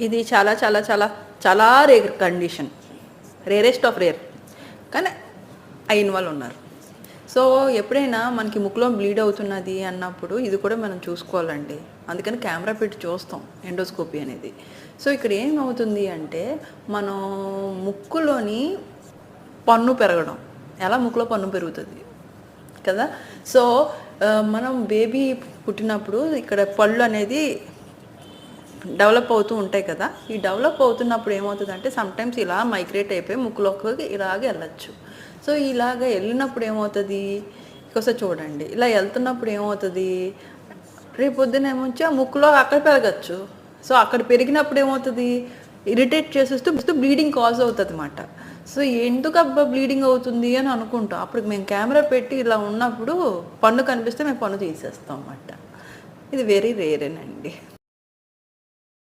ఇది చాలా చాలా చాలా చాలా rare condition rarest of rare కానీ అయిన వాళ్ళు ఉన్నారు. సో ఎప్పుడైనా మనకి ముక్కులో బ్లీడ్ అవుతున్నది అన్నప్పుడు ఇది కూడా మనం చూసుకోవాలండి. అందుకని కెమెరా పెట్టి చూస్తాం ఎండోస్కోపీ అనేది. సో ఇక్కడ ఏమవుతుంది అంటే మనం ముక్కులోని పన్ను పెరగడం. ఎలా ముక్కులో పన్ను పెరుగుతుంది? కదా? సో మనం బేబీ పుట్టినప్పుడు ఇక్కడ పళ్ళు అనేది డెవలప్ అవుతూ ఉంటాయి కదా ఈ డెవలప్ అవుతున్నప్పుడు ఏమవుతుందంటే సమ్టైమ్స్ ఇలా మైగ్రేట్ అయిపోయి ముక్కులోకి ఇలాగ వెళ్ళచ్చు. సో ఇలాగ వెళ్ళినప్పుడు ఏమవుతుంది? ఒకసారి చూడండి. ఇలా వెళ్తున్నప్పుడు ఏమవుతుంది? రేపు పొద్దున ఏమొచ్చి ఆ ముక్కులో అక్కడ పెరగచ్చు. సో అక్కడ పెరిగినప్పుడు ఏమవుతుంది? ఇరిటేట్ చేసేస్తూ బ్లీడింగ్ కాజ్ అవుతుంది అనమాట సో ఎందుకు అబ్బా బ్లీడింగ్ అవుతుంది అని అనుకుంటాం. అప్పుడు మేము కెమెరా పెట్టి ఇలా ఉన్నప్పుడు పన్ను కనిపిస్తే మేము పన్ను తీసేస్తాం అన్నమాట. ఇది వెరీ రేరేనండి